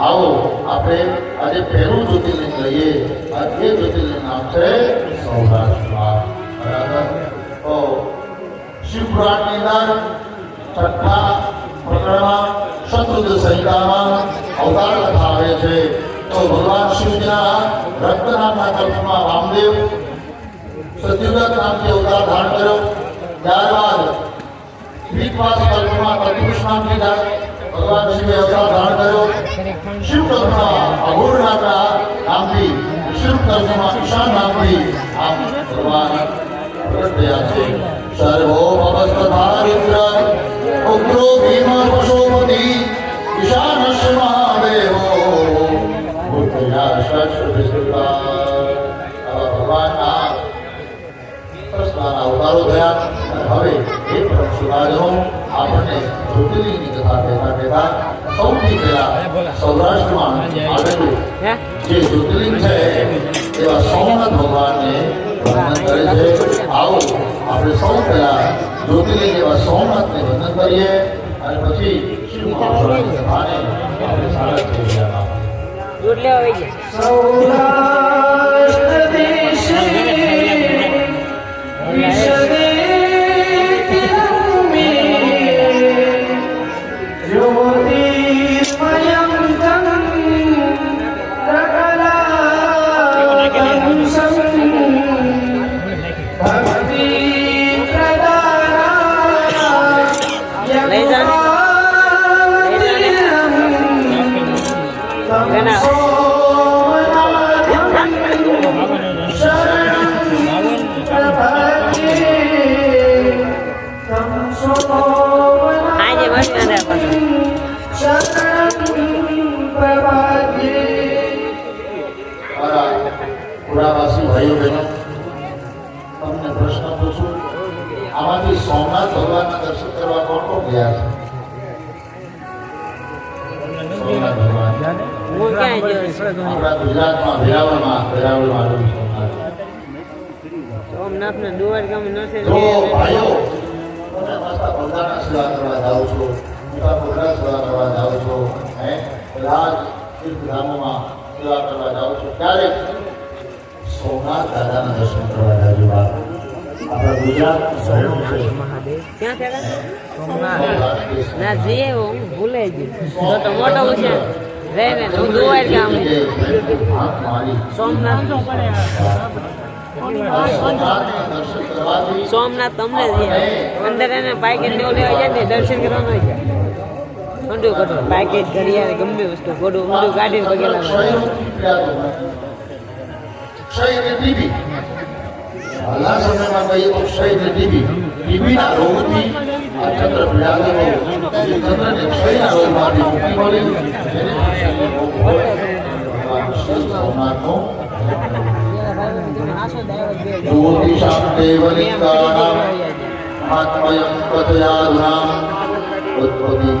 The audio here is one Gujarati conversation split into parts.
આવો, આપણે આજે પહેલું જ્યોતિર્લિંગ લઈએ. આ એ જ્યોતિર્લિંગ નામ છે સૌરાષ્ટ્રમાં. બરાબર? તો શિવપુરાણની અંદર છઠ્ઠા પ્રકરણમાં શત્રુદ્ર સંહિતામાં અવતાર કથા આવે છે. તો ભગવાન શિવજીના રક્ત નામના કલ્પમાં વામદેવ સત્યુગત નામથી અવતાર ધારણ કર્યો. ત્યારબાદ વિશ્વાસ કલ્પમાં પ્રતિપુષ નામથી ભગવાન શિવે અવતાર ધારણ કર્યો. ಶಿವಕಲ್ಪನಾ ಅಘೋರಾದ ಆಪಿ ಶಿವಕಲ್ಪನಾ ಕಿಶಾನ್ ಆಪಿ ಆಪಿ ಭಗವಾನ್ ಪ್ರತ್ಯಾಸೆ ಸರ್ವೋಪವಸ್ತಧಾರಿದ್ರ ಉಗ್ರೋ ಭೀಮ ಪಶೋಪತಿ ಕಿಶಾನಶ ಮಹಾದೇವೋ ಭೂತಯಾ ಸಕ್ಷ સૌથી પહેલા સૌરાષ્ટ્રમાં આવેલું જે જ્યોતિર્લિંગ છે એવા સોમનાથ ભગવાનને વંદન કરે છે. આવો આપણે સૌ પહેલા જ્યોતિર્લિંગ એવા સોમનાથને વંદન કરીએ અને પછી શિવ મહાપુરાણની કથાને આપણે સારા થઈ ગયા. દૂધ લેવા આવી ગયા. સૌરાષ્ટ્ર ભાઈઓ બહેનો તમને પ્રશ્ન પૂછું આમાંથી સોમનાથ ભગવાનના દર્શન કરવા કોણ કોણ ગયા છે? સોમનાથ ભગવાન? આપણા ગુજરાતમાં વેરાવળમાં વેરાવળમાં આવેલું સોમનાથ. નથી ભાઈઓ તમે સેવા કરવા જાઓ છો મોટા પોતા સેવા કરવા જાઓ છો હે? બધા જ તીર્થધામોમાં સેવા કરવા જાઓ છો ત્યારે સોમનાથ દાદાના દર્શન કરવા જાજો આપણા ગુજરાત સોમનાથ. ના જઈએ હું ભૂલાઈ ગયું તો મોટો છે રે ને હું હાથ મારી સોમનાથ. સોમનાથ તમને જ અંદર એને પાકેટ ને જાય ને દર્શન કરવાનું છે. ઊંડું કઢો પાકેટ ઘડિયાળ ગમે વસ્તુ ગોડું ઊંડું ગાડીને પગે شاید بیبی بی اللہ سمجھنا بھائی اور سید بیبی بی نہ رو دی اور چندر پیادہ رو چندر نے سوئی رو مانی ہوتی بولی میرے پاس اللہ کو ہوئے اور سلطہ ہونا کو ज्योति शान्तेवलिङ्गाणां आत्मयं पतयाधुनाम् उत्पतिं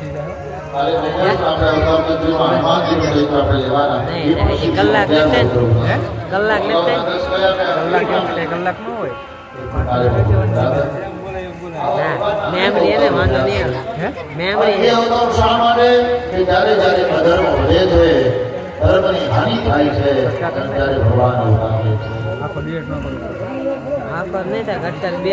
મહિના આપણે અવતાર મંત્રીમાં હનુમાનજીનું ચરિત્ર આપણે લેવાના નહીં, એ પણ નહીં, કલાક શિવનું લેશે ને? ધ્યાન કલાક કરવું. લેશે? દસ કલાક કલાક નો હોય કાલે બરાબર. ના મેમરી એને વાંધો નહીં આવે મેમરી એ અવતાર શા માટે કે જ્યારે જ્યારે અધર્મ વધે છે ધર્મની હાનિ થાય છે ત્યારે ભગવાન અવતાર લે છે આખો દિવસ નો કરું આ પર નહીં થાય ઘટતા બે